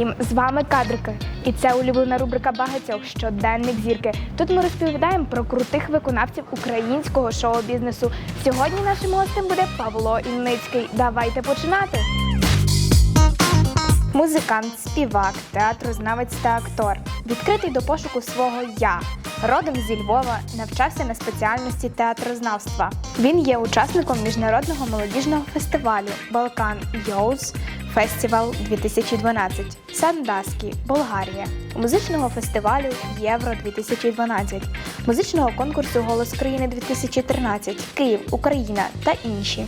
Всім з вами кадрики, і це улюблена рубрика багатьох щоденник зірки. Тут ми розповідаємо про крутих виконавців українського шоу-бізнесу. Сьогодні нашим гостем буде Павло Ільницький. Давайте починати. Музикант, співак, театрознавець та актор. Відкритий до пошуку свого я. Родом зі Львова, навчався на спеціальності театрознавства. Він є учасником міжнародного молодіжного фестивалю Балкан Йоуз Фестивал 2012, Сандаскі, Болгарія, музичного фестивалю Євро 2012, музичного конкурсу Голос країни 2013, Київ, Україна та інші.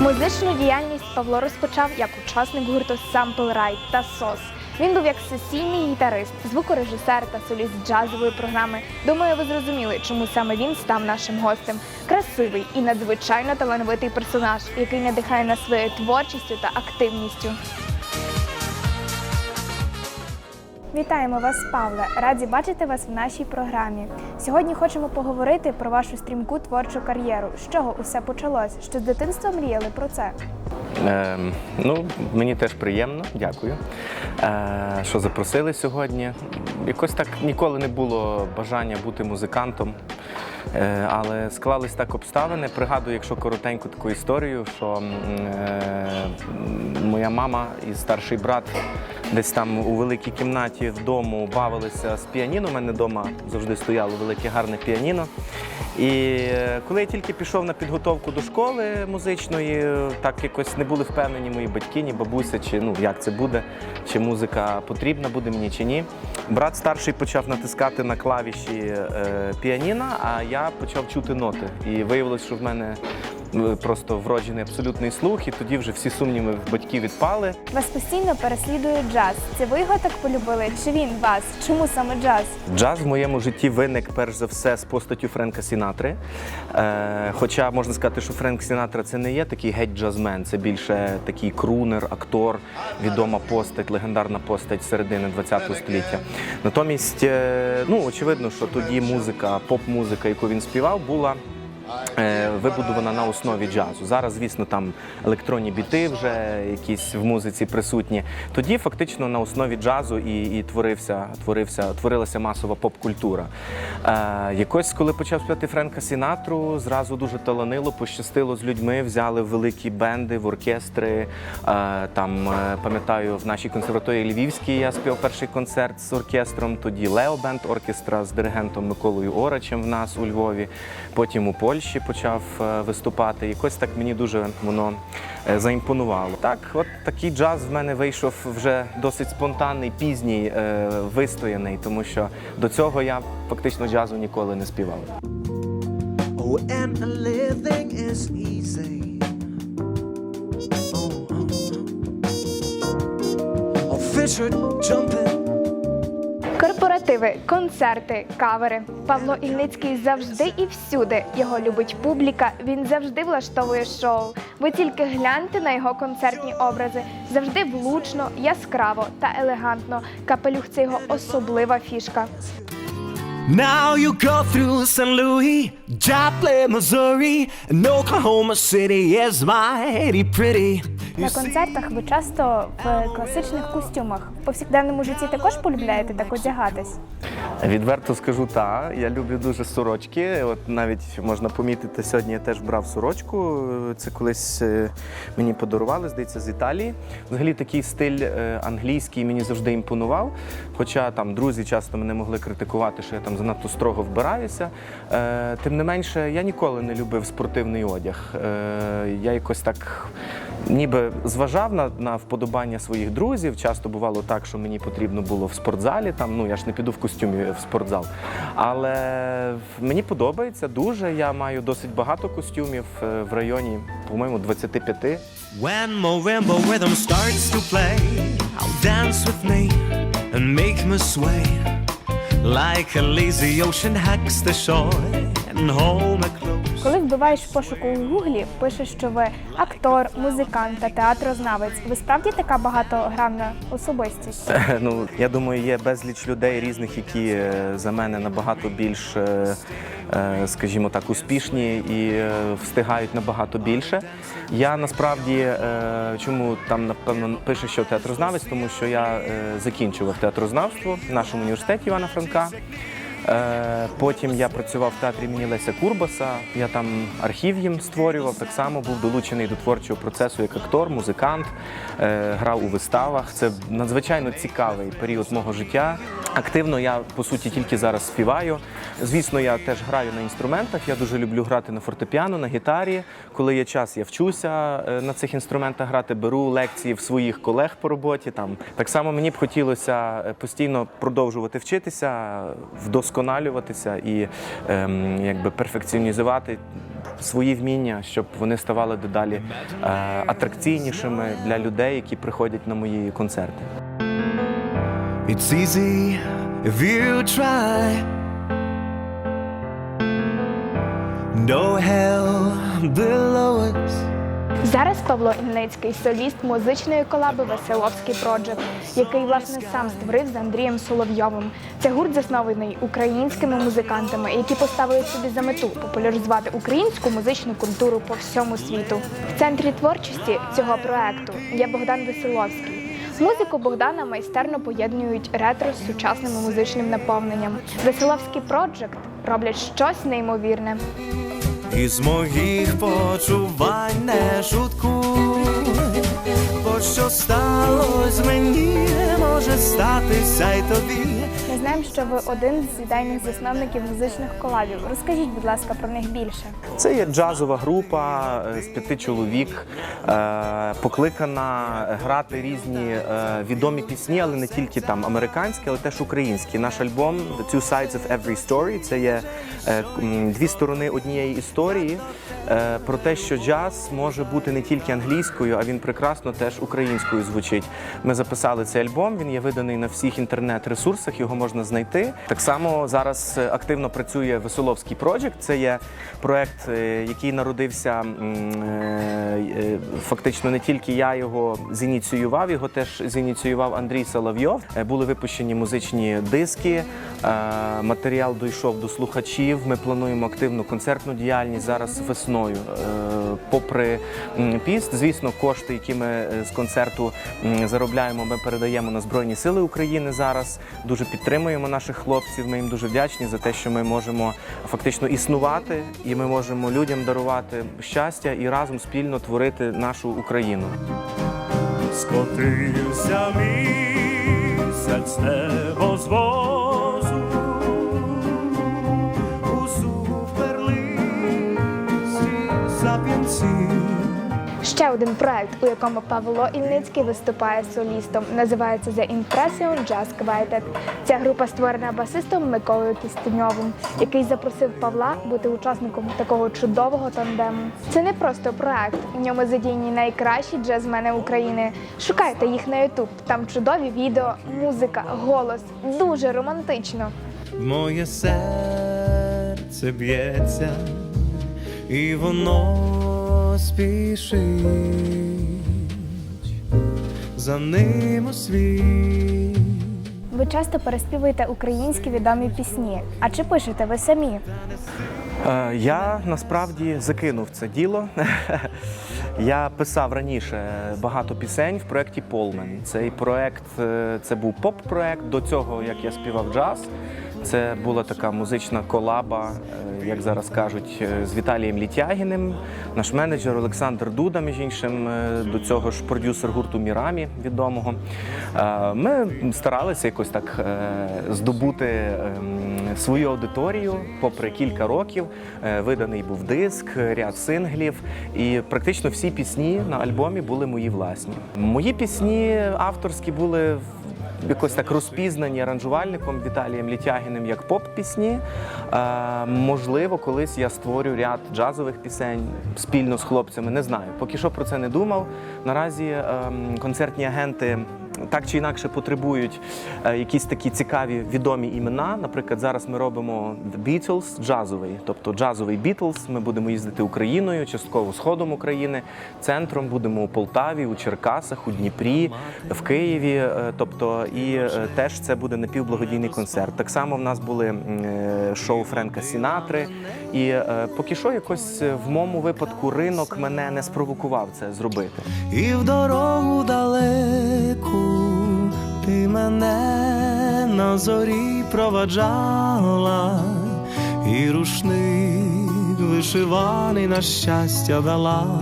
Музичну діяльність Павло розпочав як учасник гурту Sample Right та SOS. Він був як сесійний гітарист, звукорежисер та соліст джазової програми. Думаю, ви зрозуміли, чому саме він став нашим гостем. Красивий і надзвичайно талановитий персонаж, який надихає нас своєю творчістю та активністю. Вітаємо вас, Павле! Раді бачити вас в нашій програмі. Сьогодні хочемо поговорити про вашу стрімку творчу кар'єру. З чого усе почалось? Що з дитинства мріяли про це? Ем, ну, мені теж приємно, дякую, е, що запросили сьогодні. Якось так ніколи не було бажання бути музикантом, е, але склались так обставини. Пригадую, якщо коротеньку таку історію, що е, моя мама і старший брат десь там у великій кімнаті вдома бавилися з піаніно. У мене вдома завжди стояло велике гарне піаніно. І е, коли я тільки пішов на підготовку до школи музичної, так якось не були впевнені мої батьки, ні бабуся, чи ну як це буде, чи музика потрібна буде мені чи ні. Брат старший почав натискати на клавіші е, піаніна, а я почав чути ноти. І виявилось, що в мене просто вроджений абсолютний слух, і тоді вже всі сумніви в батьків відпали. Вас постійно переслідує джаз. Це ви його так полюбили? Чи він вас? Чому саме джаз? Джаз в моєму житті виник перш за все з постаттю Френка Сінатри. Е, хоча можна сказати, що Френк Сінатра це не є такий геть джазмен, це більше такий крунер, актор, відома постать, легендарна постать середини ХХ століття. Натомість, е, ну очевидно, що тоді музика, поп-музика, яку він співав, була. Е, Вибудована на основі джазу. Зараз, звісно, там електронні біти вже якісь в музиці присутні. Тоді фактично на основі джазу і, і творився, творився, творилася масова поп-культура. Е, якось, коли почав співати Френка Сінатру, зразу дуже таланило, пощастило з людьми, взяли великі бенди, в оркестри. Е, там, е, пам'ятаю, в нашій консерваторії Львівській я співав перший концерт з оркестром, тоді Лео Бенд оркестра з диригентом Миколою Орачем в нас у Львові. Потім у Польщі почав е, виступати. Якось так мені дуже воно е, заімпонувало. Так, от такий джаз в мене вийшов вже досить спонтанний, пізній, е, вистояний, тому що до цього я фактично джазу ніколи не співав. Easy. Oh, oh. oh jumping. Корпоративи, концерти, кавери. Павло Ільницький завжди і всюди. Його любить публіка. Він завжди влаштовує шоу. Ви тільки гляньте на його концертні образи. Завжди влучно, яскраво та елегантно. Капелюх це його особлива фішка. Now you go through St. Louis, Joplin, Missouri, and Oklahoma City is mighty pretty. На концертах ви часто в класичних костюмах. В повсякденному житті також полюбляєте так одягатись. Відверто скажу, так. Я люблю дуже сорочки. От навіть можна помітити, сьогодні я теж брав сорочку. Це колись е, мені подарували, здається, з Італії. Взагалі такий стиль е, англійський мені завжди імпонував. Хоча там друзі часто мене могли критикувати, що я там занадто строго вбираюся. Е, Тим не менше, я ніколи не любив спортивний одяг. Я якось так ніби зважав на, на вподобання своїх друзів. Часто бувало так, що мені потрібно було в спортзалі. Там ну я ж не піду в костюмі в спортзал. Але мені подобається дуже. Я маю досить багато костюмів е, в районі, по-моєму, 25. When marimba rhythm starts to play, I'll dance with me. Коли вбиваєш пошуку у гуглі, пишеш, що ви актор, музикант та театрознавець. Ви справді така багатогранна особистість? Ну, я думаю, є безліч людей різних, які е, за мене набагато більш, е, е, скажімо так, успішні і е, встигають набагато більше. Я насправді е, чому там напевно пише, що театрознавець, тому що я е, закінчував театрознавство в нашому університеті Івана Франка. Е, Потім я працював в театрі імені Леся Курбаса. Я там архів їм створював. Так само був долучений до творчого процесу як актор, музикант, е, грав у виставах. Це надзвичайно цікавий період мого життя. Активно я по суті тільки зараз співаю. Звісно, я теж граю на інструментах. Я дуже люблю грати на фортепіано, на гітарі. Коли є час, я вчуся е, на цих інструментах грати, беру лекції в своїх колег по роботі. Там так само мені б хотілося постійно продовжувати вчитися, вдосконалюватися і ем, якби перфекціонізувати свої вміння, щоб вони ставали дедалі е, атракційнішими для людей, які приходять на мої концерти. It's easy if you try. No hell below us. Зараз Павло Ільницький, соліст музичної колаби Веселовський Проджект, який власне сам створив з Андрієм Соловйовим. Це гурт заснований українськими музикантами, які поставили собі за мету популяризувати українську музичну культуру по всьому світу. В центрі творчості цього проекту є Богдан Веселовський. Музику Богдана майстерно поєднують ретро з сучасним музичним наповненням. Веселовський Проджект роблять щось неймовірне. Із моїх почувань не шуткуй, бо що сталось мені, може статися й тобі. Ми знаємо, що ви один з ідейних засновників музичних колабів. Розкажіть, будь ласка, про них більше. Це є джазова група е, з п'яти чоловік, е, покликана грати різні е, відомі пісні, але не тільки там американські, але теж українські. Наш альбом The Two Sides of Every Story це є дві сторони однієї історії. Про те, що джаз може бути не тільки англійською, а він прекрасно теж українською звучить. Ми записали цей альбом. Він є виданий на всіх інтернет-ресурсах. Його можна знайти. Так само зараз е, активно працює Веселовський Project. Це є проект, е, який народився е, фактично не тільки я його зініціював, його теж зініціював Андрій Соловйов. Були випущені музичні диски. Матеріал дійшов до слухачів. Ми плануємо активну концертну діяльність зараз весною. Попри піст, звісно, кошти, які ми з концерту заробляємо, ми передаємо на Збройні Сили України зараз. Дуже підтримуємо наших хлопців. Ми їм дуже вдячні за те, що ми можемо фактично існувати, і ми можемо людям дарувати щастя і разом спільно творити нашу Україну. Скотився місяць Ще один проект, у якому Павло Ільницький виступає солістом, називається The Impression Jazz Quartet. Ця група створена басистом Миколою Кістеньовим, який запросив Павла бути учасником такого чудового тандему. Це не просто проект. У ньому задіяні найкращі джазмени України. Шукайте їх на YouTube. Там чудові відео, музика, голос. Дуже романтично. Моє серце б'ється, і воно спішить за ним у світ. Ви часто переспівуєте українські відомі пісні. А чи пишете ви самі? Е, Я насправді закинув це діло. Я писав раніше багато пісень в проєкті Полмен. Цей проєкт е, це був поп-проєкт. До цього, як я співав джаз, це була така музична колаба, е, як зараз кажуть, е, з Віталієм Літягіним. Наш менеджер Олександр Дуда, між іншим, е, до цього ж продюсер гурту Мірамі відомого. Ми старалися якось так здобути ем, свою аудиторію, попри кілька років. Виданий був диск, ряд синглів, і практично всі пісні на альбомі були мої власні. Мої пісні авторські були якось так розпізнані аранжувальником Віталієм Літягіним як поп-пісні. Е, можливо, колись я створю ряд джазових пісень спільно з хлопцями. Не знаю. Поки що про це не думав. Наразі е, концертні агенти так чи інакше потребують е, якісь такі цікаві відомі імена. Наприклад, зараз ми робимо The Beatles джазовий, тобто джазовий Beatles. Ми будемо їздити Україною, частково сходом України, центром будемо у Полтаві, у Черкасах, у Дніпрі, в Києві. е, Тобто, і е, теж це буде напівблагодійний концерт. Так само в нас були шоу Френка Сінатри. І поки що якось в моєму випадку ринок мене не спровокував це зробити. І в дорогу далеку ти мене на зорі проваджала, і рушник вишиваний на щастя дала.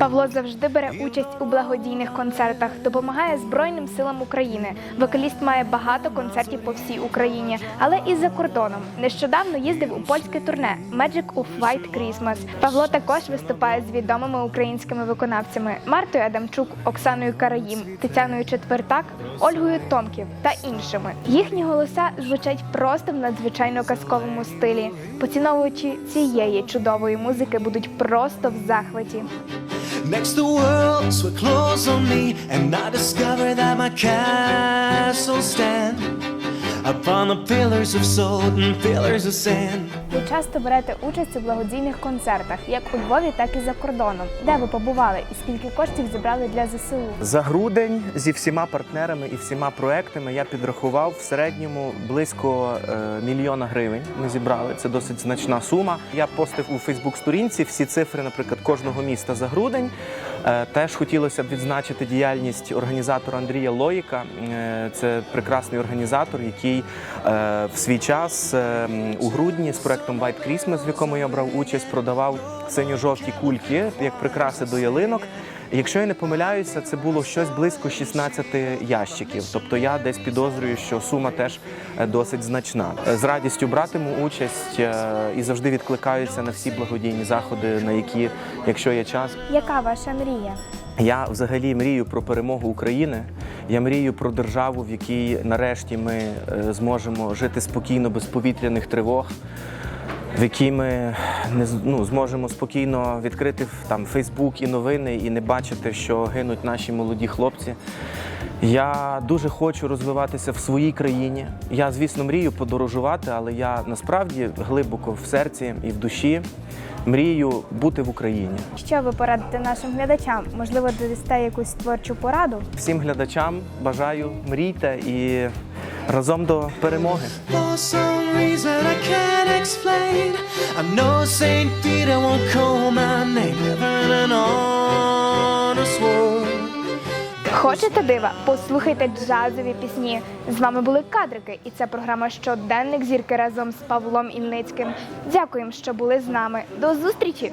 Павло завжди бере участь у благодійних концертах, допомагає Збройним силам України. Вокаліст має багато концертів по всій Україні, але і за кордоном. Нещодавно їздив у польське турне Magic of White Christmas. Павло також виступає з відомими українськими виконавцями Мартою Адамчук, Оксаною Караїм, Тетяною Четвертак, Ольгою Томків та іншими. Їхні голоса звучать просто в надзвичайно казковому стилі. Поціновувачі цієї чудової музики будуть просто в захваті. Next the worlds were closed on me, and I discovered that my castle stand upon the pillars of salt and pillars of sand. Ви часто берете участь у благодійних концертах, як у Львові, так і за кордоном. Де ви побували і скільки коштів зібрали для ЗСУ? За грудень зі всіма партнерами і всіма проектами я підрахував в середньому близько е, мільйона гривень. Ми зібрали. Це досить значна сума. Я постив у Фейсбук-сторінці всі цифри, наприклад, кожного міста за грудень. Е, теж хотілося б відзначити діяльність організатора Андрія Лоїка. Е, це прекрасний організатор, який е, в свій час у грудні з проектом White Christmas, в якому я брав участь, продавав синьо-жовті кульки як прикраси до ялинок. Якщо я не помиляюся, це було щось близько 16 ящиків. Тобто я десь підозрюю, що сума теж е, досить значна. З радістю братиму участь е, і завжди відкликаюся на всі благодійні заходи, на які, якщо є час, Яка ваша мрія? я взагалі мрію про перемогу України. Я мрію про державу, в якій нарешті ми е, зможемо жити спокійно без повітряних тривог, в якій ми не ну, зможемо спокійно відкрити там Фейсбук і новини і не бачити, що гинуть наші молоді хлопці. Я дуже хочу розвиватися в своїй країні. Я, звісно, мрію подорожувати, але я насправді глибоко в серці і в душі мрію бути в Україні. Що ви порадите нашим глядачам? Можливо, дадасте якусь творчу пораду? Всім глядачам бажаю мрійте і разом до перемоги. Хочете дива? Послухайте джазові пісні. З вами були кадрики, і це програма Щоденник зірки разом з Павлом Ільницьким. Дякуємо, що були з нами. До зустрічі!